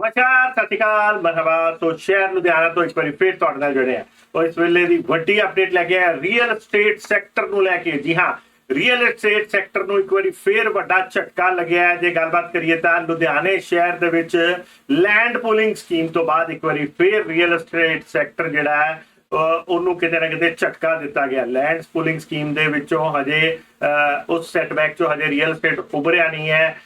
ਨਮਸਕਾਰ, ਸਤਿ ਸ਼੍ਰੀ ਅਕਾਲ, ਮਰਹਬਾ ਸੋ ਸ਼ਹਿਰ ਲੁਧਿਆਣਾ ਤੋਂ ਇੱਕ ਵਾਰੀ ਫੇਰ ਤੁਹਾਡੇ ਨਾਲ ਜੁੜੇ ਆ ਉਹ ਇਸ ਵੇਲੇ ਦੀ ਵੱਡੀ ਅਪਡੇਟ ਲੈ ਕੇ ਆਇਆ ਰੀਅਲ ਏਸਟੇਟ ਸੈਕਟਰ ਨੂੰ ਲੈ ਕੇ। ਜੀ ਹਾਂ ਰੀਅਲ ਏਸਟੇਟ ਸੈਕਟਰ ਨੂੰ ਇੱਕ ਵਾਰੀ ਫੇਰ ਵੱਡਾ ਝਟਕਾ ਲੱਗਿਆ ਜੇ ਗੱਲਬਾਤ ਕਰੀਏ ਤਾਂ ਲੁਧਿਆਣੇ ਸ਼ਹਿਰ ਦੇ ਵਿੱਚ ਲੈਂਡ ਪੂਲਿੰਗ ਸਕੀਮ ਤੋਂ ਬਾਅਦ ਇੱਕ ਵਾਰੀ ਫੇਰ ਰੀਅਲ ਏਸਟੇਟ ਸੈਕਟਰ ਜਿਹੜਾ ਹੈ, ਅਹ ਉਹਨੂੰ ਕਿਤੇ ਨਾ ਕਿਤੇ ਝਟਕਾ ਦਿੱਤਾ ਗਿਆ। ਲੈਂਡ ਪੂਲਿੰਗ ਸਕੀਮ ਦੇ ਵਿੱਚੋਂ ਹਜੇ ਉਸ ਸੈਟਬੈਕ ਚੋਂ ਹਜੇ ਰੀਅਲ ਏਸਟੇਟ ਉਭਰਿਆ ਨਹੀਂ ਹੈ।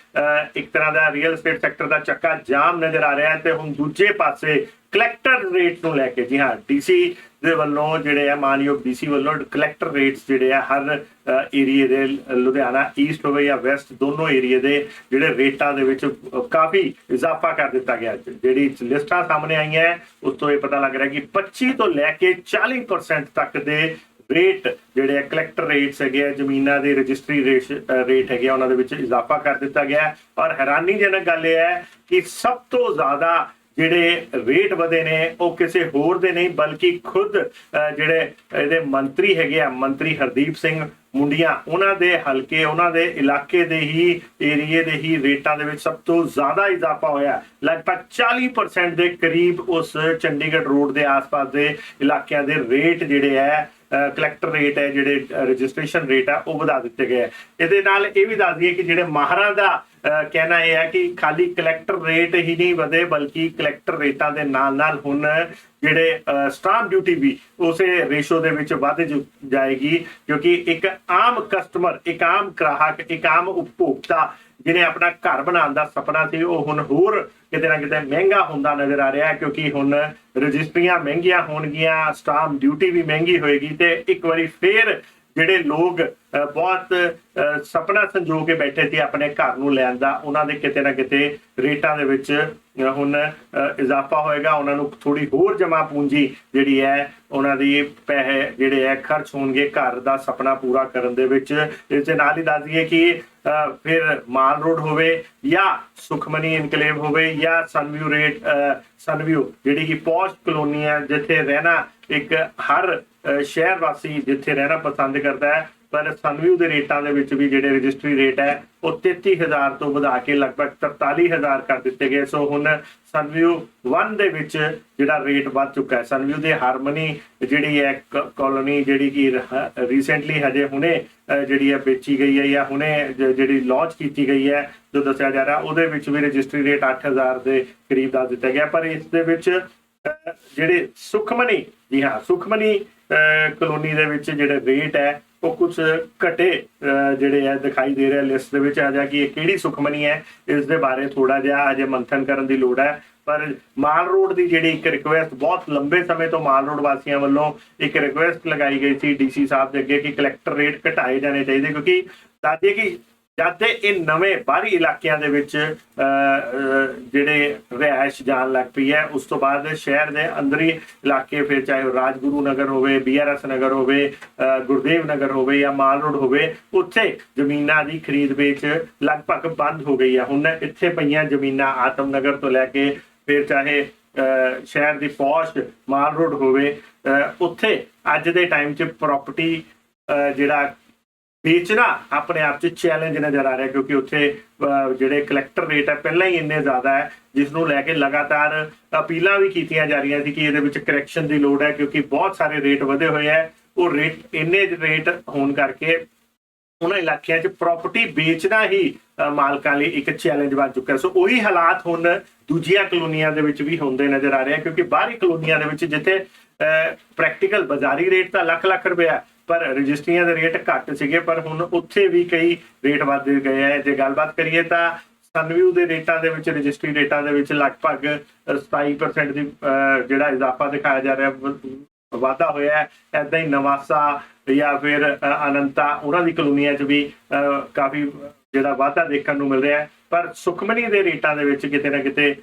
ਇੱਕ ਤਰ੍ਹਾਂ ਦਾ ਰੀਅਲ ਏਸਟੇਟ ਸੈਕਟਰ ਦਾ ਚੱਕਾ ਜਾਮ ਨਜ਼ਰ ਆ ਰਿਹਾ ਤੇ ਹੁਣ ਦੂਜੇ ਪਾਸੇ ਕਲੈਕਟਰ ਰੇਟ ਨੂੰ ਲੈ ਕੇ ਜੀ ਹਾਂ ਡੀਸੀ ਦੇ ਵੱਲੋਂ ਜਿਹੜੇ ਆ, ਮਾਨਯੋਗ ਡੀਸੀ ਵੱਲੋਂ ਕਲੈਕਟਰ ਰੇਟਸ ਜਿਹੜੇ ਆ, ਹਰ ਏਰੀਏ ਦੇ ਲੁਧਿਆਣਾ ਈਸਟ ਹੋਵੇ ਜਾਂ ਵੈਸਟ ਦੋਨੋਂ ਏਰੀਏ ਦੇ ਜਿਹੜੇ ਰੇਟਾਂ ਦੇ ਵਿੱਚ ਕਾਫੀ ਇਜ਼ਾਫਾ ਕਰ ਦਿੱਤਾ ਗਿਆ। ਜਿਹੜੀ ਲਿਸਟਾਂ ਸਾਹਮਣੇ ਆਈਆਂ, ਉਸ ਤੋਂ ਇਹ ਪਤਾ ਲੱਗ ਰਿਹਾ ਕਿ 25 ਤੋਂ ਲੈ ਕੇ 40% ਤੱਕ ਦੇ ਰੇਟ ਜਿਹੜੇ ਆ ਕਲੈਕਟਰ ਰੇਟਸ ਹੈਗੇ ਆ, ਜ਼ਮੀਨਾਂ ਦੇ ਰਜਿਸਟਰੀ ਰੇਟ ਹੈਗੇ ਆ, ਉਹਨਾਂ ਦੇ ਵਿੱਚ ਇਜ਼ਾਫਾ ਕਰ ਦਿੱਤਾ ਗਿਆ ਔਰ ਹੈਰਾਨੀਜਨਕ ਗੱਲ ਇਹ ਹੈ ਕਿ ਸਭ ਤੋਂ ਜ਼ਿਆਦਾ ਜਿਹੜੇ ਰੇਟ ਵਧੇ ਨੇ, ਉਹ ਕਿਸੇ ਹੋਰ ਦੇ ਨਹੀਂ, ਬਲਕਿ ਖੁਦ ਜਿਹੜੇ ਇਹਦੇ ਮੰਤਰੀ ਹੈਗੇ ਆ, ਮੰਤਰੀ ਹਰਦੀਪ ਸਿੰਘ ਮੁੰਡੀਆਂ, ਉਹਨਾਂ ਦੇ ਹਲਕੇ, ਉਹਨਾਂ ਦੇ ਇਲਾਕੇ ਦੇ ਹੀ ਏਰੀਏ ਦੇ ਹੀ ਰੇਟਾਂ ਦੇ ਵਿੱਚ ਸਭ ਤੋਂ ਜ਼ਿਆਦਾ ਇਜ਼ਾਫਾ ਹੋਇਆ ਲਗਭਗ 40% ਦੇ ਕਰੀਬ ਉਸ ਚੰਡੀਗੜ੍ਹ ਰੋਡ ਦੇ ਆਸ-ਪਾਸ ਦੇ ਇਲਾਕਿਆਂ ਦੇ ਰੇਟ ਜਿਹੜੇ ਹੈ ਕਲੈਕਟਰ ਰੇਟ ਹੈ, ਜਿਹੜੇ ਰਜਿਸਟ੍ਰੇਸ਼ਨ ਰੇਟ ਹੈ ਉਹ ਵਧਾ ਦਿੱਤੇ ਗਏ ਇਹਦੇ ਨਾਲ ਇਹ ਵੀ ਦੱਸ ਦਈਏ ਕਿ ਜਿਹੜੇ ਮਾਹਰਾਂ ਦਾ ਕਹਿਣਾ ਇਹ ਹੈ ਕਿ ਖਾਲੀ ਕਲੈਕਟਰ ਰੇਟ ਹੀ ਨਹੀਂ ਵਧੇ, ਬਲਕਿ ਕਲੈਕਟਰ ਰੇਟਾਂ ਦੇ ਨਾਲ ਨਾਲ ਹੁਣ ਜਿਹੜੇ ਸਟਾਂਪ ਡਿਊਟੀ ਵੀ ਉਸੇ ਰੇਸ਼ੋ ਦੇ ਵਿੱਚ ਵਧ ਜਾਏਗੀ, ਕਿਉਂਕਿ ਇੱਕ ਆਮ ਕਸਟਮਰ ਇੱਕ ਆਮ ਗ੍ਰਾਹਕ, ਇੱਕ ਆਮ ਉਪਭੋਗਤਾ ਜਿਹਨੇ ਆਪਣਾ ਘਰ ਬਣਾਉਣ ਦਾ ਸੁਪਨਾ ਸੀ, ਉਹ ਹੁਣ ਹੋਰ ਕਿਤੇ ਨਾ ਕਿਤੇ ਮਹਿੰਗਾ ਹੁੰਦਾ ਨਜ਼ਰ ਆ ਰਿਹਾ ਹੈ, ਕਿਉਂਕਿ ਹੁਣ ਰਜਿਸਟਰੀਆਂ ਮਹਿੰਗੀਆਂ ਹੋਣਗੀਆਂ ਸਟਾਂਪ ਡਿਊਟੀ ਵੀ ਮਹਿੰਗੀ ਹੋਏਗੀ ਤੇ ਇੱਕ ਵਾਰੀ ਫੇਰ ਜਿਹੜੇ ਲੋਕ ਬਹੁਤ ਅਹ, ਸੁਪਨਾ ਸੰਜੋ ਕੇ ਬੈਠੇ ਸੀ ਆਪਣੇ ਘਰ ਨੂੰ ਲੈਣ ਦਾ ਉਹਨਾਂ ਦੇ ਕਿਤੇ ਨਾ ਕਿਤੇ ਰੇਟਾਂ ਦੇ ਵਿੱਚ ਹੁਣ ਇਜ਼ਾਫਾ ਹੋਏਗਾ। ਉਹਨਾਂ ਨੂੰ ਥੋੜੀ ਹੋਰ ਜਮਾ ਪੂੰਜੀ ਜਿਹੜੀ ਹੈ ਉਹਨਾਂ ਦੀ ਪੈਸੇ ਜਿਹੜੇ ਹੈ ਖਰਚ ਹੋਣਗੇ ਘਰ ਦਾ ਸੁਪਨਾ ਪੂਰਾ ਕਰਨ ਦੇ ਵਿੱਚ। ਇਸ ਦੇ ਨਾਲ ਹੀ ਦੱਸ ਦਈਏ ਕਿ ਅਹ, ਫਿਰ ਮਾਲ ਰੋਡ ਹੋਵੇ ਜਾਂ ਸੁਖਮਨੀ ਇਨਕਲੇਵ ਹੋਵੇ ਜਾਂ ਸਨਵਿਊ ਰੇਟ ਸਨਵਿਊ ਜਿਹੜੀ ਕਿ ਪੌਸ਼ ਕਲੋਨੀ ਹੈ ਜਿੱਥੇ ਰਹਿਣਾ ਇੱਕ ਹਰ ਸ਼ਹਿਰ ਵਾਸੀ ਜਿੱਥੇ ਰਹਿਣਾ ਪਸੰਦ ਕਰਦਾ ਹੈ, ਪਰ ਸਨਵਿਊ ਦੇ ਰੇਟਾਂ ਦੇ ਵਿੱਚ ਵੀ ਜਿਹੜੇ ਰਜਿਸਟਰੀ ਰੇਟ ਹੈ, ਉਹ 33000 ਤੋਂ ਵਧਾ ਕੇ ਲਗਭਗ 43000 ਕਰ ਦਿੱਤੇ ਗਏ। ਸੋ ਹੁਣ ਸਨਵਿਊ 1 ਦੇ ਵਿੱਚ ਜਿਹੜਾ ਰੇਟ ਵੱਧ ਚੁੱਕਾ ਹੈ ਸਨਵਿਊ ਦੇ ਹਾਰਮਨੀ ਜਿਹੜੀ ਹੈ ਕਾਲੋਨੀ ਜਿਹੜੀ ਕਿ ਰੀਸੈਂਟਲੀ ਹਜੇ ਹੁਣੇ ਜਿਹੜੀ ਹੈ ਵੇਚੀ ਗਈ ਹੈ ਜਾਂ ਹੁਣੇ ਜਿਹੜੀ ਲਾਂਚ ਕੀਤੀ ਗਈ ਹੈ, ਜੋ ਦੱਸਿਆ ਜਾ ਰਿਹਾ, ਉਹਦੇ ਵਿੱਚ ਵੀ ਰਜਿਸਟਰੀ ਰੇਟ 8000 ਦੇ ਕਰੀਬ ਦੱਸ ਦਿੱਤਾ ਗਿਆ। ਪਰ ਇਸ ਦੇ ਵਿੱਚ ਜਿਹੜੇ ਸੁਖਮਨੀ ਜੀ ਹਾਂ, ਸੁਖਮਨੀ ਕਲੋਨੀ ਦੇ ਵਿੱਚ ਜਿਹੜੇ ਰੇਟ ਹੈ, ਉਹ ਕੁਝ ਘਟੇ ਜਿਹੜੇ ਹੈ ਦਿਖਾਈ ਦੇ ਰਿਹਾ ਲਿਸਟ ਦੇ ਵਿੱਚ ਆ ਜਾ ਕਿ ਇਹ ਕਿਹੜੀ ਸੁਖਮਨੀ ਹੈ, ਇਸ ਦੇ ਬਾਰੇ ਥੋੜਾ ਜਿਹਾ ਅਜੇ ਮੰਥਨ ਕਰਨ ਦੀ ਲੋੜ ਹੈ। ਪਰ ਮਾਲ ਰੋਡ ਦੀ ਜਿਹੜੀ ਇੱਕ ਰਿਕੁਐਸਟ ਬਹੁਤ ਲੰਬੇ ਸਮੇਂ ਤੋਂ ਮਾਲ ਰੋਡ ਵਾਸੀਆਂ ਵੱਲੋਂ ਇੱਕ ਰਿਕੁਐਸਟ ਲਗਾਈ ਗਈ ਸੀ ਡੀਸੀ ਸਾਹਿਬ ਦੇ ਅੱਗੇ ਕਿ ਕਲੈਕਟਰ ਰੇਟ ਘਟਾਏ ਜਾਣੇ ਚਾਹੀਦੇ ਕਿਉਂਕਿ ਦੱਸਦੇ ਕਿ ਜਦ ਇਹ ਨਵੇਂ ਬਾਹਰੀ ਇਲਾਕਿਆਂ ਦੇ ਵਿੱਚ ਜਿਹੜੇ ਰਿਹਾਇਸ਼ ਜਾਣ ਲੱਗ ਪਈ ਹੈ ਉਸ ਤੋਂ ਬਾਅਦ ਸ਼ਹਿਰ ਦੇ ਅੰਦਰੀ ਇਲਾਕੇ ਫਿਰ ਚਾਹੇ ਉਹ ਰਾਜਗੁਰੂ ਨਗਰ ਹੋਵੇ ਬੀਆਰਐਸ ਨਗਰ ਹੋਵੇ ਗੁਰਦੇਵ ਨਗਰ ਹੋਵੇ ਜਾਂ ਮਾਲ ਰੋਡ ਹੋਵੇ ਉੱਥੇ ਜ਼ਮੀਨਾਂ ਦੀ ਖਰੀਦ ਵੇਚ ਲਗਭਗ ਬੰਦ ਹੋ ਗਈ ਹੈ ਹੁਣ ਇੱਥੇ ਪਈਆਂ ਜ਼ਮੀਨਾਂ ਆਤਮ ਨਗਰ ਤੋਂ ਲੈ ਕੇ ਫਿਰ ਚਾਹੇ ਅਹ, ਸ਼ਹਿਰ ਦੀ ਪੌਸ਼ ਮਾਲ ਰੋਡ ਹੋਵੇ ਅਹ, ਉੱਥੇ ਅੱਜ ਦੇ ਟਾਈਮ 'ਚ ਪ੍ਰਾਪਰਟੀ ਜਿਹੜਾ ਵੇਚਣਾ ਆਪਣੇ ਆਪ 'ਚ ਚੈਲੰਜ ਨਜ਼ਰ ਆ ਰਿਹਾ ਕਿਉਂਕਿ ਉੱਥੇ ਜਿਹੜੇ ਕਲੈਕਟਰ ਰੇਟ ਹੈ ਪਹਿਲਾਂ ਹੀ ਇੰਨੇ ਜ਼ਿਆਦਾ ਹੈ ਜਿਸ ਨੂੰ ਲੈ ਕੇ ਲਗਾਤਾਰ ਅਪੀਲਾਂ ਵੀ ਕੀਤੀਆਂ ਜਾ ਰਹੀਆਂ ਸੀ ਕਿ ਇਹਦੇ ਵਿੱਚ ਕਰੈਕਸ਼ਨ ਦੀ ਲੋੜ ਹੈ ਕਿਉਂਕਿ ਬਹੁਤ ਸਾਰੇ ਰੇਟ ਵਧੇ ਹੋਏ ਹੈ। ਉਹ ਰੇਟ ਇੰਨੇ ਰੇਟ ਹੋਣ ਕਰਕੇ ਉਹਨਾਂ ਇਲਾਕਿਆਂ 'ਚ ਪ੍ਰਾਪਰਟੀ ਵੇਚਣਾ ਹੀ ਮਾਲਕਾਂ ਲਈ ਇੱਕ ਚੈਲੰਜ ਬਣ ਚੁੱਕਾ ਸੋ ਉਹੀ ਹਾਲਾਤ ਹੁਣ ਦੂਜੀਆਂ ਕਲੋਨੀਆਂ ਦੇ ਵਿੱਚ ਵੀ ਹੁੰਦੇ ਨਜ਼ਰ ਆ ਰਹੇ ਆ ਕਿਉਂਕਿ ਬਾਹਰੀ ਕਲੋਨੀਆਂ ਦੇ ਵਿੱਚ ਜਿੱਥੇ ਪ੍ਰੈਕਟੀਕਲ ਬਾਜ਼ਾਰੀ ਰੇਟ ਤਾਂ ਲੱਖ ਲੱਖ ਰੁਪਏ ਹੈ ਪਰ ਰਜਿਸਟਰੀਆਂ ਦੇ ਰੇਟ ਘੱਟ ਸੀਗੇ ਪਰ ਹੁਣ ਉੱਥੇ ਵੀ ਕਈ ਰੇਟ ਵੱਧ ਗਏ ਹੈ ਜੇ ਗੱਲਬਾਤ ਕਰੀਏ ਤਾਂ ਸਨਵਿਊ ਦੇ ਰੇਟਾਂ ਦੇ ਵਿੱਚ ਰਜਿਸਟਰੀ ਰੇਟਾਂ ਦੇ ਵਿੱਚ ਲਗਭਗ ਅਹ, 27% ਦੀ ਜਿਹੜਾ ਇਜ਼ਾਫਾ ਦਿਖਾਇਆ ਜਾ ਰਿਹਾ ਵਾਧਾ ਹੋਇਆ ਹੈ। ਐਦਾਂ ਹੀ ਨਵਾਸਾ ਜਾਂ ਫਿਰ ਅ, ਅਨੰਤਾ ਉਹਨਾਂ ਦੀ ਕਲੋਨੀਆਂ 'ਚ ਵੀ ਕਾਫੀ ਜਿਹੜਾ ਵਾਧਾ ਦੇਖਣ ਨੂੰ ਮਿਲ ਰਿਹਾ ਹੈ ਪਰ ਸੁਖਮਨੀ ਦੇ ਰੇਟਾਂ ਦੇ ਵਿੱਚ ਕਿਤੇ ਨਾ ਕਿਤੇ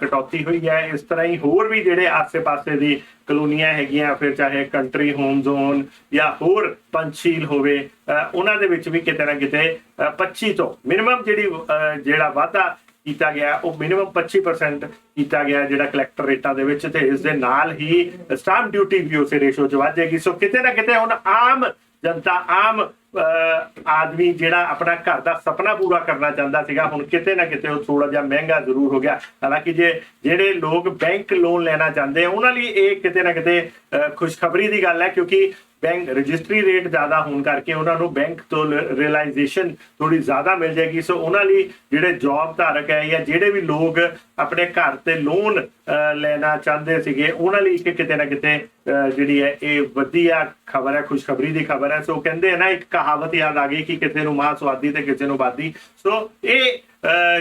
ਕਟੌਤੀ ਹੋਈ ਹੈ। ਇਸ ਤਰ੍ਹਾਂ ਹੀ ਹੋਰ ਵੀ ਜਿਹੜੇ ਆਸੇ-ਪਾਸੇ ਦੀ ਕਲੋਨੀਆਂ ਹੈਗੀਆਂ ਫਿਰ ਚਾਹੇ ਕੰਟਰੀ ਹੋਮ ਜ਼ੋਨ ਜਾਂ ਹੋਰ ਪੰਚੀਲ ਹੋਵੇ ਉਹਨਾਂ ਦੇ ਵਿੱਚ ਵੀ ਕਿਤੇ ਨਾ ਕਿਤੇ ਅ, 25 ਤੋਂ ਮਿਨੀਮਮ ਜਿਹੜੀ ਜਿਹੜਾ ਵਾਧਾ ਕੀਤਾ ਗਿਆ ਉਹ ਮਿਨੀਮਮ 25% ਕੀਤਾ ਗਿਆ ਜਿਹੜਾ ਕਲੈਕਟਰ ਰੇਟਾਂ ਦੇ ਵਿੱਚ ਤੇ ਇਸ ਦੇ ਨਾਲ ਹੀ ਸਟਾਂਪ ਡਿਊਟੀ ਵੀ ਉਸੇ ਰੇਸ਼ੋ 'ਚ ਵੱਧ ਜਾਏਗੀ। ਸੋ ਕਿਤੇ ਨਾ ਕਿਤੇ ਹੁਣ ਆਮ ਜਨਤਾ ਆਮ ਆਦਮੀ ਜਿਹੜਾ ਆਪਣਾ ਘਰ ਦਾ ਸੁਪਨਾ ਪੂਰਾ ਕਰਨਾ ਚਾਹੁੰਦਾ ਸੀਗਾ ਹੁਣ ਕਿਤੇ ਨਾ ਕਿਤੇ ਉਹ ਥੋੜਾ ਜਿਹਾ ਮਹਿੰਗਾ ਜ਼ਰੂਰ ਹੋ ਗਿਆ। ਹਾਲਾਂਕਿ ਜੇ ਜਿਹੜੇ ਲੋਕ ਬੈਂਕ ਲੋਨ ਲੈਣਾ ਚਾਹੁੰਦੇ ਆ ਉਹਨਾਂ ਲਈ ਇਹ ਕਿਤੇ ਨਾ ਕਿਤੇ ਅਹ, ਖੁਸ਼ਖਬਰੀ ਦੀ ਗੱਲ ਹੈ ਕਿਉਂਕਿ ਬੈਂਕ ਰਜਿਸਟਰੀ ਰੇਟ ਜ਼ਿਆਦਾ ਹੋਣ ਕਰਕੇ ਉਹਨਾਂ ਨੂੰ ਬੈਂਕ ਤੋਂ ਰਿਅਲਾਈਜੇਸ਼ਨ ਥੋੜੀ ਜ਼ਿਆਦਾ ਮਿਲ ਜਾਏਗੀ। ਸੋ ਉਹਨਾਂ ਲਈ ਜਿਹੜੇ ਜੌਬ ਧਾਰਕ ਹੈ ਜਾਂ ਜਿਹੜੇ ਵੀ ਲੋਕ ਆਪਣੇ ਘਰ ਤੇ ਲੋਨ ਲੈਣਾ ਚਾਹੁੰਦੇ ਸੀਗੇ ਉਹਨਾਂ ਲਈ ਇੱਕ ਕਿਤੇ ਨਾ ਕਿਤੇ ਅਹ, ਜਿਹੜੀ ਹੈ ਇਹ ਵਧੀਆ ਖਬਰ ਹੈ ਖੁਸ਼ਖਬਰੀ ਦੀ ਖਬਰ ਹੈ। ਸੋ ਕਹਿੰਦੇ ਆ ਨਾ ਇੱਕ ਕਹਾਵਤ ਯਾਦ ਆ ਗਈ ਕਿ ਕਿਸੇ ਨੂੰ ਮਾਂ ਸਵਾਦੀ ਤੇ ਕਿਸੇ ਨੂੰ ਬਾਦੀ ਸੋ ਇਹ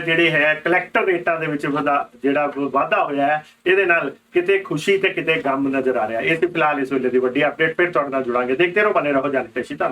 ਜਿਹੜੇ ਹੈ ਕਲੈਕਟਰ ਰੇਟਾਂ ਦੇ ਵਿੱਚ ਵਧਾ ਜਿਹੜਾ ਵਾਧਾ ਹੋਇਆ ਹੈ, ਇਹਦੇ ਨਾਲ ਕਿਤੇ ਖੁਸ਼ੀ ਤੇ ਕਿਤੇ ਗਮ ਨਜ਼ਰ ਆ ਰਿਹਾ ਇਹ ਸੀ ਫਿਲਹਾਲ ਇਸ ਵੇਲੇ ਦੀ ਵੱਡੀ ਅਪਡੇਟ ਫਿਰ ਤੁਹਾਡੇ ਨਾਲ ਜੁੜਾਂਗੇ। ਦੇਖਦੇ ਰਹੋ ਬਨੇ ਰਹੋ ਜਾਣਕਾਰੀ। ਧੰਨਵਾਦ